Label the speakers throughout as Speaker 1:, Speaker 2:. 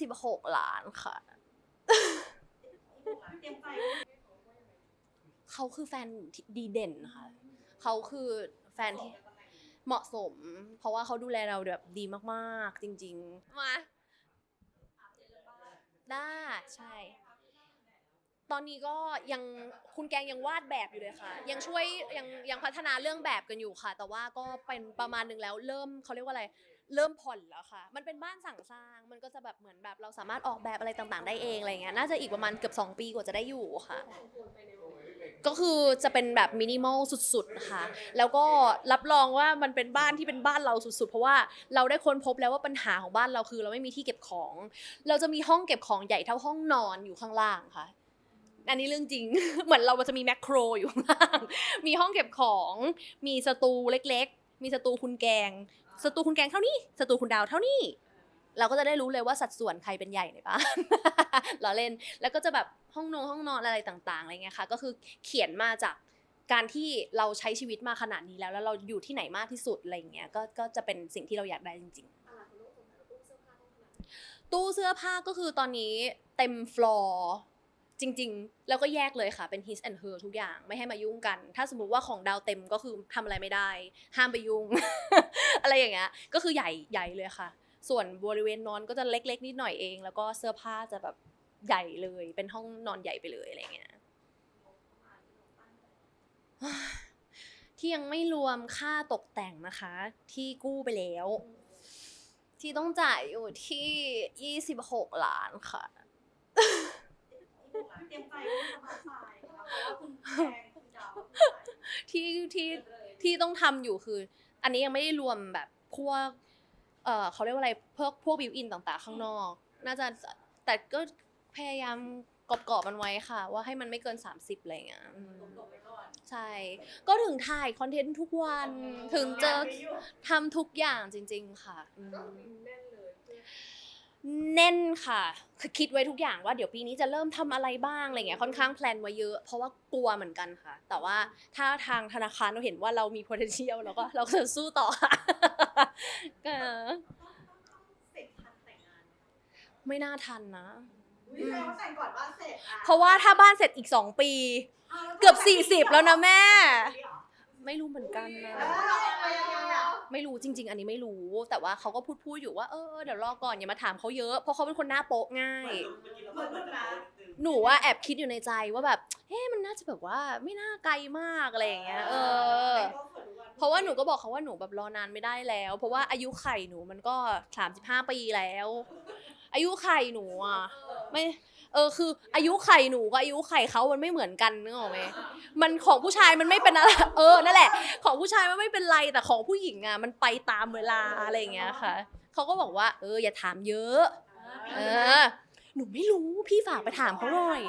Speaker 1: 26ล้านค่ะ
Speaker 2: เตรียมใจ
Speaker 1: เขาคือแฟนที่ดีเด่นค่ะ เขาคือแฟนที่เหมาะสม เพราะว่าเขาดูแลเราแบบดีมากๆ จริง ๆ มา ได้ใช่ ตอนนี้ก็ยังคุณแกงยังวาดแบบอยู่เลยค่ะ ยังช่วยยังยังพัฒนาเรื่องแบบกันอยู่ค่ะ แต่ว่าก็เป็นประมาณหนึ่งแล้วเริ่มเขาเรียกว่าอะไร เริ่มผ่อนแล้วค่ะ มันเป็นบ้านสั่งสร้าง มันก็จะแบบเหมือนแบบเราสามารถออกแบบอะไรต่างๆ ได้เองอะไรเงี้ย น่าจะอีกประมาณเกือบ2 ปีกว่าจะได้อยู่ค่ะ ก็คือจะเป็นแบบมินิมอลสุดๆค่ะ แล้วก็รับรองว่ามันเป็นบ้านที่เป็นบ้านเราสุดๆ เพราะว่าเราได้ค้นพบแล้วว่าปัญหาของบ้านเราคือ เราไม่มีที่เก็บของ เราจะมีห้องเก็บของใหญ่เท่าห้องนอนอยู่ข้างล่างค่ะอันนี้เรื่องจริง เหมือนเราจะมีแมคโครอยู่ข้างล่าง มีห้องเก็บของ มีสตูเล็กๆ มีสตูคุณแกงสตูคุณแกงเท่านี้สตูคุณดาวเท่านี้ เราก็จะได้รู้เลยว่าสัดส่วนใครเป็นใหญ่ในบ้านล้อเล่นแล้วก็จะแบบห้องนงห้องนอนอะไรต่างๆอะไรเงี้ยค่ะ ก็คือเขียนมาจากการที่เราใช้ชีวิตมาขนาดนี้แล้ว แล้วเราอยู่ที่ไหนมากที่สุดอะไรเงี้ยก็ก็จะเป็นสิ่งที่เราอยากได้จริง ๆ ตู้เสื้อผ้าก็คือตอนนี้เต็มฟลอร์ จริง ๆ แล้วก็แยกเลยค่ะเป็น his and her ทุกอย่างไม่ให้มายุ่งกัน ถ้าสมมุติว่าของดาวเต็มก็คือทำอะไรไม่ได้ ห้ามไปยุ่ง อะไรอย่างเงี้ยก็คือใหญ่ใหญ่เลยค่ะ ส่วนบริเวณนอนก็จะเล็ก ๆ นิดหน่อยเอง แล้วก็เสื้อผ้าจะแบบใหญ่เลย เป็นห้องนอนใหญ่ไปเลยอะไรเงี้ยที่ยังไม่รวมค่าตกแต่งนะคะ ที่กู้ไปแล้ว ที่ต้องจ่ายอยู่ที่ 26 ล้านค่ะ
Speaker 2: เตรียมใจว่าจะมาตายเพราะว่าคุณแกงคุณดาว
Speaker 1: ที่ที่ที่ต้องทำอยู่คือ อันนี้ยังไม่ได้รวมแบบพวกเออเขาเรียกว่าอะไรพวกพวกบิวอินต่างๆ ข้างนอก น่าจะแต่ก็พยายามกรอบๆมันไว้ค่ะ ว่าให้มันไม่เกิน 30อะไรอย่างเงี้ยอืมใช่ ก็ถึงถ่ายคอนเทนต์ทุกวัน ถึงเจอทำทุกอย่างจริง ๆ ค่ะอืม แน่นค่ะคือคิดไว้ทุกอย่างว่าเดี๋ยวปีนี้จะเริ่มทำอะไรบ้างอะไรเงี้ยค่อนข้างแพลนไว้เยอะ เพราะว่ากลัวเหมือนกันค่ะ แต่ว่าถ้าทางธนาคารเราเห็นว่าเรามี potential เราก็เราก็จะสู้ต่อค่ะก็
Speaker 2: เสร็จทันแต่งงาน
Speaker 1: ไม่น่าทันนะ
Speaker 2: วิแสดงว่าแต่งก่อนบ้านเสร็จอ่
Speaker 1: เพราะว่าถ้าบ้านเสร็จอีก2ปี เกือบ40แล้วนะแม่ ไม่รู้เหมือนกันนะ ไม่รู้จริง ๆ อันนี้ไม่รู้ แต่ว่าเขาก็พูดพูดอยู่ว่าเออเดี๋ยวรอก่อนอย่ามาถามเขาเยอะเพราะเขาเป็นคนหน้าโป๊ะง่าย
Speaker 2: เหมือนเหมือนนะ
Speaker 1: หนูว่าแอบคิดอยู่ในใจว่าแบบเฮ้มันน่าจะแบบว่าไม่น่าไกลมากอะไรอย่างเงี้ยเออ เพราะว่าหนูก็บอกเขาว่าหนูแบบรอนานไม่ได้แล้ว เพราะว่าอายุไข่หนูมันก็ 35 ปีแล้ว อายุไข่หนูอะไม่ เออคืออายุไข่หนูกับอายุไข่เขามันไม่เหมือนกันนึกออกไหมมันของผู้ชายมันไม่เป็นอะไรเออนั่นแหละ ของผู้ชายมันไม่เป็นไรแต่ของผู้หญิงอะมันไปตามเวลาอะไรอย่างเงี้ยค่ะเขาก็บอกว่า เออ อย่าถามเยอะ เออ หนูไม่รู้พี่ฝากไปถามเขาหน่อย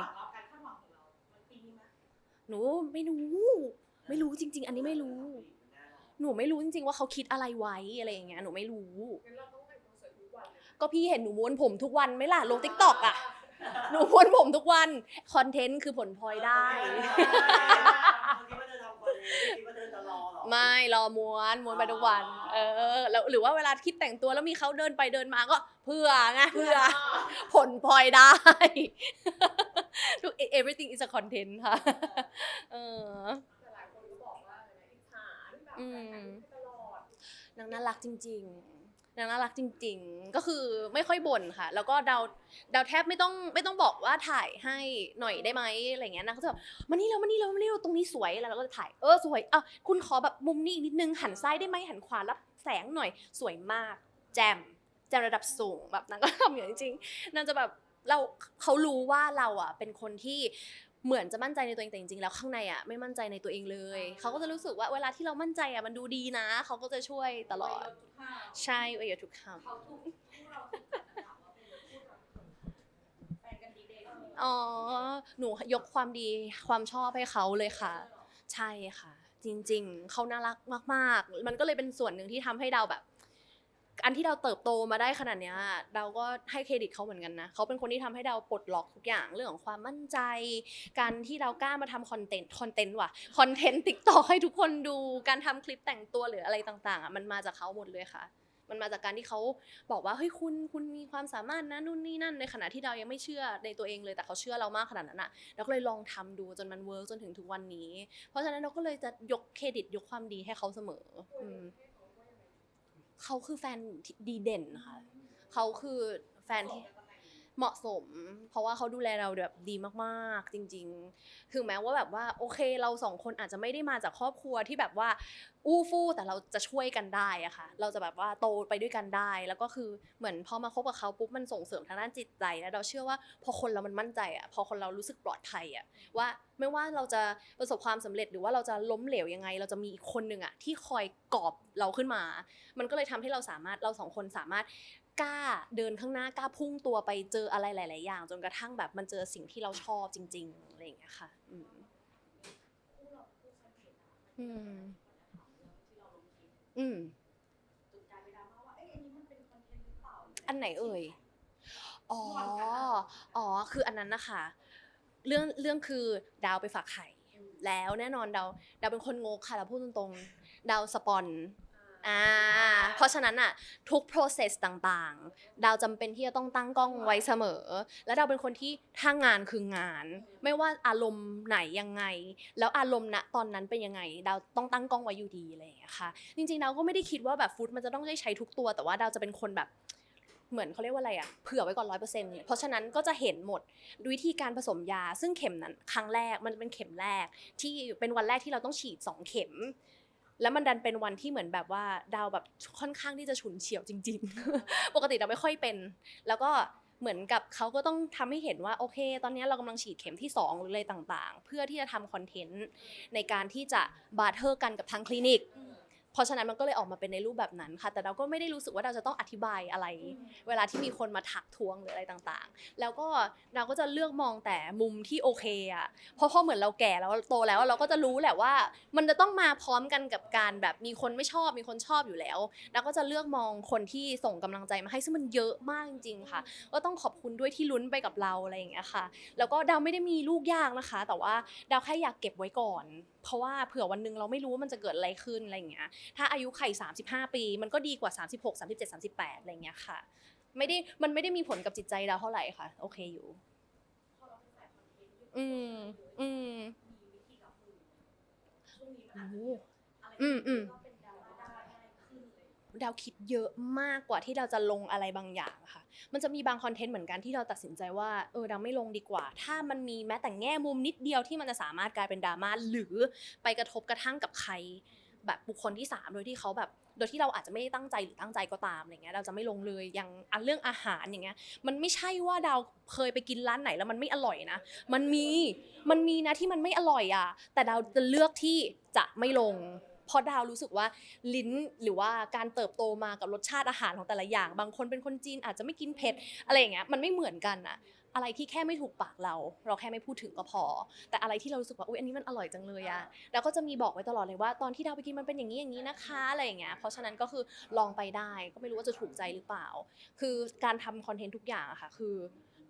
Speaker 2: หนูไม่
Speaker 1: รู้ ไม่รู้จริง ๆ อันนี้ไม่รู้ หนูไม่รู้จริง ๆ ว่าเขาคิดอะไรไว้อะไรอย่างเงี้ยหนูไม่รู้ ก็พี่เห็นหนูม้วนผมทุกวันไหมล่ะลงทิกต็อกอะ หนูม้วนผมทุกวัน คอนเทนต์คือผลพลอยได้ไม่รอม้วนม้วนไปทุกวัน เออแล้วหรือว่าเวลาคิดแต่งตัวแล้วมีเขาเดินไปเดินมาก็เพื่อไงเพื่อ ผลพลอยได้ ทุก everything is a content ค่ะ เออ
Speaker 3: แต่หลายคนก็บอกว่าอะไรนะอิจฉาที่แบบ
Speaker 1: อืม
Speaker 3: ตลอด
Speaker 1: นางน่ารักจริง ๆ นางน่ารักจริง ๆ ก็คือไม่ค่อยบ่นค่ะ แล้วก็เดาเดาแทบไม่ต้องไม่ต้องบอกว่าถ่ายให้หน่อยได้ไหมอะไรเงี้ยนางก็จะแบบมานี่แล้วมานี่แล้วมานี่แล้วตรงนี้สวยแล้วเราก็จะถ่ายเออสวยอะคุณขอแบบมุมนี้อีกนิดนึงหันซ้ายได้ไหมหันขวารับแสงหน่อยสวยมาก แจมแจมระดับสูงแบบนางก็ทำอย่างจริงๆนางจะแบบเราเขารู้ว่าเราอะเป็นคนที่ เหมือนจะมั่นใจในตัวเองแต่จริงๆแล้วข้างในอะไม่มั่นใจในตัวเองเลย เขาก็จะรู้สึกว่าเวลาที่เรามั่นใจอะมันดูดีนะ เขาก็จะช่วยตลอด ใช่เอยทุกค
Speaker 2: เขาถูกคู่เราถูกถามว่าเป็นคู่เราแฟนกันดีเดย์ำ
Speaker 1: อ๋อ หนูยกความดีความชอบให้เขาเลยค่ะ ใช่ค่ะ จริง ๆ เขาน่ารักมาก ๆ มันก็เลยเป็นส่วนหนึ่งที่ทำให้เราแบบ อันที่เราเติบโตมาได้ขนาดเนี้ยเราก็ให้เครดิตเขาเหมือนกันนะเขาเป็นคนที่ทำให้เราปลดล็อกทุกอย่างเรื่องของความมั่นใจ การที่เรากล้ามาทำคอนเทนต์คอนเทนต์ว่ะคอนเทนต์ติ๊กตอกให้ทุกคนดูการทำคลิปแต่งตัวหรืออะไรต่างๆอะมันมาจากเขาหมดเลยค่ะ มันมาจากการที่เขาบอกว่าเฮ้ยคุณคุณมีความสามารถนะนู่นนี่นั่นในขณะที่เรายังไม่เชื่อในตัวเองเลยแต่เขาเชื่อเรามากขนาดนั้นอะเราก็เลยลองทำดูจนมันเวิร์กจนถึงทุกวันนี้ เพราะฉะนั้นเราก็เลยจะยกเครดิตยกความดีให้เขาเสมออืม เขาคือแฟนที่ดีเด่นค่ะเขาคือแฟนที่ เหมาะสม เพราะว่าเขาดูแลเราแบบดีมากๆ จริง ๆ ถึงแม้ว่าแบบว่าโอเคเราสองคนอาจจะไม่ได้มาจากครอบครัวที่แบบว่าอู้ฟู่แต่เราจะช่วยกันได้อะค่ะ เราจะแบบว่าโตไปด้วยกันได้ แล้วก็คือเหมือนพอมาคบกับเขาปุ๊บมันส่งเสริมทางด้านจิตใจแล้วเราเชื่อว่าพอคนเรามันมั่นใจอะพอคนเรารู้สึกปลอดภัยอะว่าไม่ว่าเราจะประสบความสำเร็จหรือว่าเราจะล้มเหลวยังไง เราจะมีอีกคนหนึ่งอะที่คอยกอบเราขึ้นมา มันก็เลยทำให้เราสามารถเราสองคนสามารถ กล้าเดินข้างหน้ากล้าพุ่งตัวไปเจออะไรหลาย ๆ อย่าง จนกระทั่งแบบมันเจอสิ่งที่เราชอบจริง ๆ อะไรอย่างเงี้ยค่ะ อืม
Speaker 2: อื
Speaker 1: มอืม
Speaker 2: อัน
Speaker 1: ไหนเอ่ย อ๋อ อ๋อ คืออันนั้นนะคะ เรื่องเรื่องคือดาวไปฝากไข่ แล้วแน่นอนดาวดาวเป็นคนงกค่ะเราพูดตรงๆ ดาวสปอน อ่า ราะฉะนั้นอะทุก process ต่างๆ ดาวจำเป็นที่จะต้องตั้งกล้องไว้เสมอ และดาวเป็นคนที่ถ้างานคืองาน ไม่ว่าอารมณ์ไหนยังไง แล้วอารมณ์ณตอนนั้นเป็นยังไง ดาวต้องตั้งกล้องไว้อยู่ดีอะไรอย่างเงี้ยค่ะ จริงๆดาวก็ไม่ได้คิดว่าแบบฟุตมันจะต้องได้ใช้ทุกตัว แต่ว่าดาวจะเป็นคนแบบเหมือนเขาเรียกว่าอะไรอะเผื่อไว้ก่อนร้อยเปอร์เซ็นต์เพราะฉะนั้นก็จะเห็นหมดวิธีการผสมยา ซึ่งเข็มนั้นครั้งแรกมันเป็นเข็มแรกที่เป็นวันแรกที่เราต้องฉีดสองเข็ม แล้วมันดันเป็นวันที่เหมือนแบบว่าดาวแบบค่อนข้างที่จะฉุนเฉียวจริง ๆ ปกติดาวไม่ค่อยเป็น แล้วก็เหมือนกับเขาก็ต้องทำให้เห็นว่าโอเค ตอนนี้เรากำลังฉีดเข็มที่2หรืออะไรต่างๆ เพื่อที่จะทำคอนเทนต์ในการที่จะบาร์เทอร์กันกับทางคลินิก เพราะฉะนั้นมันก็เลยออกมาเป็นในรูปแบบนั้นค่ะ แต่เราก็ไม่ได้รู้สึกว่าเราจะต้องอธิบายอะไร เวลาที่มีคนมาถักทวงหรืออะไรต่างๆ แล้วก็เราก็จะเลือกมองแต่มุมที่โอเคอะเพราะพอเหมือนเราแก่แล้วโตแล้วเราก็จะรู้แหละว่า มันจะต้องมาพร้อมกันกับการแบบมีคนไม่ชอบมีคนชอบอยู่แล้วแล้วก็จะเลือกมองคนที่ส่งกำลังใจมาให้ซึ่งมันเยอะมากจริงๆค่ะ ก็ต้องขอบคุณด้วยที่ลุ้นไปกับเราอะไรอย่างเงี้ยค่ะ แล้วก็ดาวไม่ได้มีลูกยากนะคะ แต่ว่าดาวแค่อยากเก็บไว้ก่อน เพราะว่าเผื่อวันหนึงเราไม่รู้ว่ามันจะเกิดอะไรขึ้นอะไรอย่างเงี้ยถ้าอายุไข่ 35 ปี มันก็ดีกว่า 36 37 38อะไรอย่างเงี้ยค่ะ ไม่ได้มันไม่ได้มีผลกับจิตใจดาวเท่าไหร่ค่ะ โอเคอยู่
Speaker 2: พอเราเป็นสายคอนเทนต์
Speaker 1: อืมอืม
Speaker 2: มีวิธีรับมือช่วงนี้มัน
Speaker 1: โอ้
Speaker 2: อาจ
Speaker 1: โห
Speaker 2: จะ
Speaker 1: อืมอืม
Speaker 2: ก็เป็นดราม่าได้ง่ายขึ้นเลย
Speaker 1: ดาวคิดเยอะมากกว่าที่เราจะลงอะไรบางอย่างอะค่ะ มันจะมีบางคอนเทนต์เหมือนกันที่เราตัดสินใจว่าเออดาวไม่ลงดีกว่า ถ้ามันมีแม้แต่แง่มุมนิดเดียวที่มันจะสามารถกลายเป็นดราม่าหรือไปกระทบกระทั่งกับใคร แบบบุคคลที่สามโดยที่เขาแบบ โดยที่เราอาจจะไม่ได้ตั้งใจหรือตั้งใจก็ตามอะไรเงี้ยเราจะไม่ลงเลยอย่างอันเรื่องอาหารอย่างเงี้ยมันไม่ใช่ว่าดาวเคยไปกินร้านไหนแล้วมันไม่อร่อยนะ มันมีมันมีนะที่มันไม่อร่อยอะแต่ดาวจะเลือกที่จะไม่ลงเพราะดาวรู้สึกว่าลิ้นหรือว่าการเติบโตมากับรสชาติอาหารของแต่ละอย่าง บางคนเป็นคนจีนอาจจะไม่กินเผ็ดอะไรอย่างเงี้ยมันไม่เหมือนกันอะ อะไรที่แค่ไม่ถูกปากเรา เราแค่ไม่พูดถึงก็พอ แต่อะไรที่เรารู้สึกว่าอุ้ยอันนี้มันอร่อยจังเลยอะเราก็จะมีบอกไว้ตลอดเลยว่าตอนที่ดาวไปกินมันเป็นอย่างนี้อย่างนี้นะคะอะไรอย่างเงี้ยเพราะฉะนั้นก็คือลองไปได้ ก็ไม่รู้ว่าจะถูกใจหรือเปล่า คือการทำคอนเทนต์ทุกอย่างอะค่ะคือ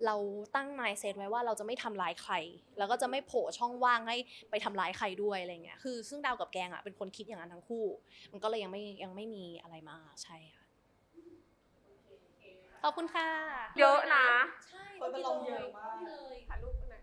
Speaker 1: เราตั้ง mindset ไว้ว่าเราจะไม่ทำร้ายใคร แล้วก็จะไม่โผล่ช่องว่างให้ไปทำร้ายใครด้วยอะไรเงี้ย คือซึ่งดาวกับแกงอะเป็นคนคิดอย่างนั้นทั้งคู่ มันก็เลยยังไม่ยังไม่มีอะไรมาใช่ค่ะข อบคุณค่ะ
Speaker 3: เยอะนะ
Speaker 1: ใช่
Speaker 3: คนมาลงเยอะมาก
Speaker 1: เลย
Speaker 3: ถ่ายรูปกันนะ